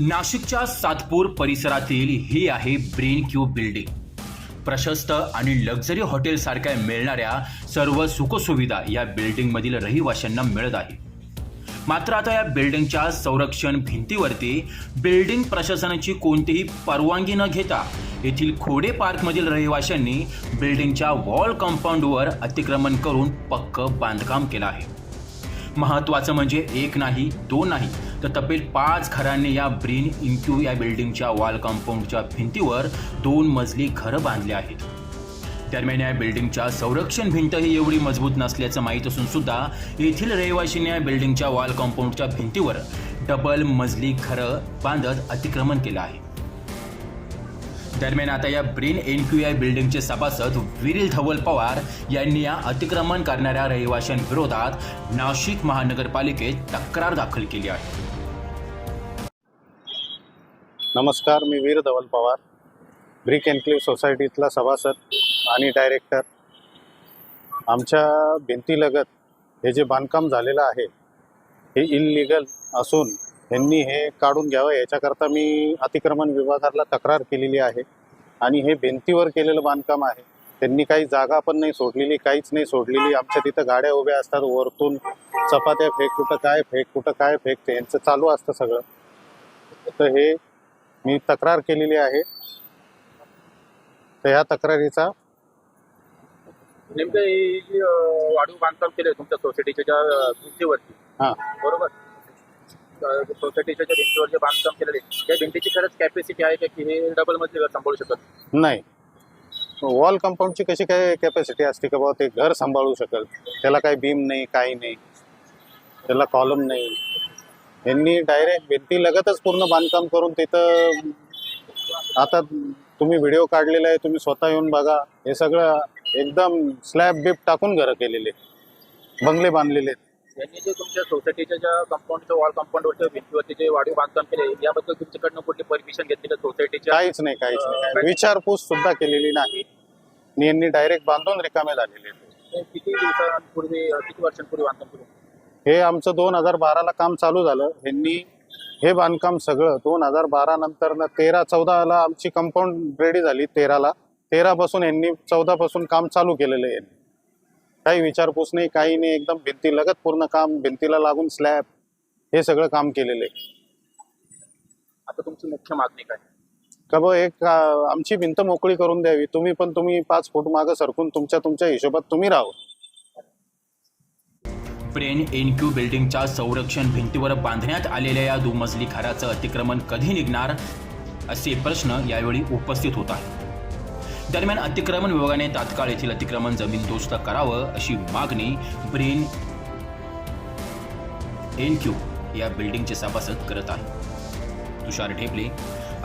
नाशिकच्या सातपूर परिसरातील ही आहे ब्रेन क्यूब बिल्डिंग. प्रशस्त आणि लक्झरी हॉटेलसारख्या मिळणाऱ्या सर्व सुखसुविधा या बिल्डिंगमधील रहिवाशांना मिळत आहे. मात्र आता या बिल्डिंगच्या संरक्षण भिंतीवरती बिल्डिंग प्रशासनाची कोणतीही परवानगी न घेता येथील खोडे पार्कमधील रहिवाशांनी बिल्डिंगच्या वॉल कंपाऊंडवर अतिक्रमण करून पक्क बांधकाम केलं आहे. महत्त्वाचं म्हणजे एक नाही दोन नाही तर तब्बल पाच घरांनी या ब्रीन इन्क्यू या बिल्डिंगच्या वॉल कंपाऊंडच्या भिंतीवर दोन मजली घरं बांधली आहेत. दरम्यान या बिल्डिंगच्या संरक्षण भिंत ही एवढी मजबूत नसल्याचं माहीत असून सुद्धा येथील रहिवाशींनी या बिल्डिंगच्या वॉल कंपाऊंडच्या भिंतीवर डबल मजली घरं बांधत अतिक्रमण केलं आहे. दरम्यान आता या ब्रेन एनक्यू या बिल्डिंगचे सभासद विरील धवल पवार यांनी या अतिक्रमण करणाऱ्या रहिवाशांविरोधात नाशिक महानगरपालिकेत तक्रार दाखल केली आहे. नमस्कार मी वीर धवल पवार ब्रिक एन्क्लिव्ह सोसायटीतला सभासद आणि डायरेक्टर. आमच्या भिंतीलगत हे जे बांधकाम झालेलं आहे हे इल्लिगल असून ह्यांनी हे काढून घ्यावं याच्याकरता मी अतिक्रमण विभागाला तक्रार केलेली आहे. आणि हे भिंतीवर केलेलं बांधकाम आहे. त्यांनी काही जागा पण नाही सोडलेली काहीच नाही सोडलेली. आमच्या तिथं गाड्या उभ्या असतात वरतून चपात्या फेक कुठं काय फेक कुठं काय फेक ते यांचं चालू असतं सगळं. तर हे मी तक्रार केलेली आहे. तर ह्या तक्रारीचा नेमकं हे जे अं, वाढीव बांधकाम केलंय तुमच्या सोसायटीच्या ज्या अं, भिंतीवरती. हां. बरोबर? अं, सोसायटीच्या ज्या भिंतीवर जे बांधकाम केलेले त्या भिंतीची खरंच कॅपॅसिटी आहे का की हे डबल मजली घर सांभाळू शकत नाही? वॉल कंपाऊंडची कशी काय कॅपॅसिटी असते का बाबा ते घर सांभाळू शकेल त्याला काही बीम नाही काही नाही. त्याला कॉलम नाही. यांनी डायरेक्ट भिंती लगतच पूर्ण बांधकाम करून तिथं आता तुम्ही व्हिडिओ काढलेला आहे तुम्ही स्वतः येऊन बघा. हे सगळं एकदम स्लॅब बिप टाकून घरं केलेले बंगले बांधलेले. यांनी जे तुमच्या सोसायटीच्या ज्या कंपाऊंडच्या वॉल कंपाऊंडवरच्या भिंतीवरती जे वाढीव बांधकाम केले याबद्दल तुमच्याकडनं कुठली परमिशन घेतली का सोसायटीच्या? काहीच नाही काहीच नाही. विचारपूस सुद्धा केलेली नाही. यांनी डायरेक्ट बांधून रिकामे झालेले किती दिवसांपूर्वी किती वर्षांपूर्वी बांधकाम केलं? हे आमचं दोन हजार बाराला काम चालू झालं. यांनी हे बांधकाम सगळं दोन हजार बारा नंतर न तेरा चौदाला आमची कंपाऊंड रेडी झाली तेराला. तेरा पासून यांनी चौदा पासून काम चालू केलेलं आहे काही विचारपूस नाही काही नाही एकदम भिंती लगत पूर्ण काम भिंतीला लागून स्लॅब हे सगळं काम केलेलं आहे. आता तुमची मुख्य मागणी काय? का बा एक आ, आमची भिंत मोकळी करून द्यावी. तुम्ही पण तुम्ही पाच फूट मागं सरकून तुमच्या तुमच्या हिशोबात तुम्ही राहा ब्रेन एनक्यू बिल्डिंगच्या संरक्षण भिंतीवर बांधण्यात आलेल्या या दुमजली घराचं अतिक्रमण कधी निघणार असे प्रश्न यावेळी उपस्थित होत आहेत. दरम्यान अतिक्रमण विभागाने तात्काळ येथील अतिक्रमण जमीनदोस्त करावं अशी मागणी ब्रेन एनक्यू या बिल्डिंगचे सभासद करत आहे तुषार ढेपले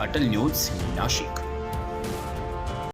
अटल न्यूज नाशिक.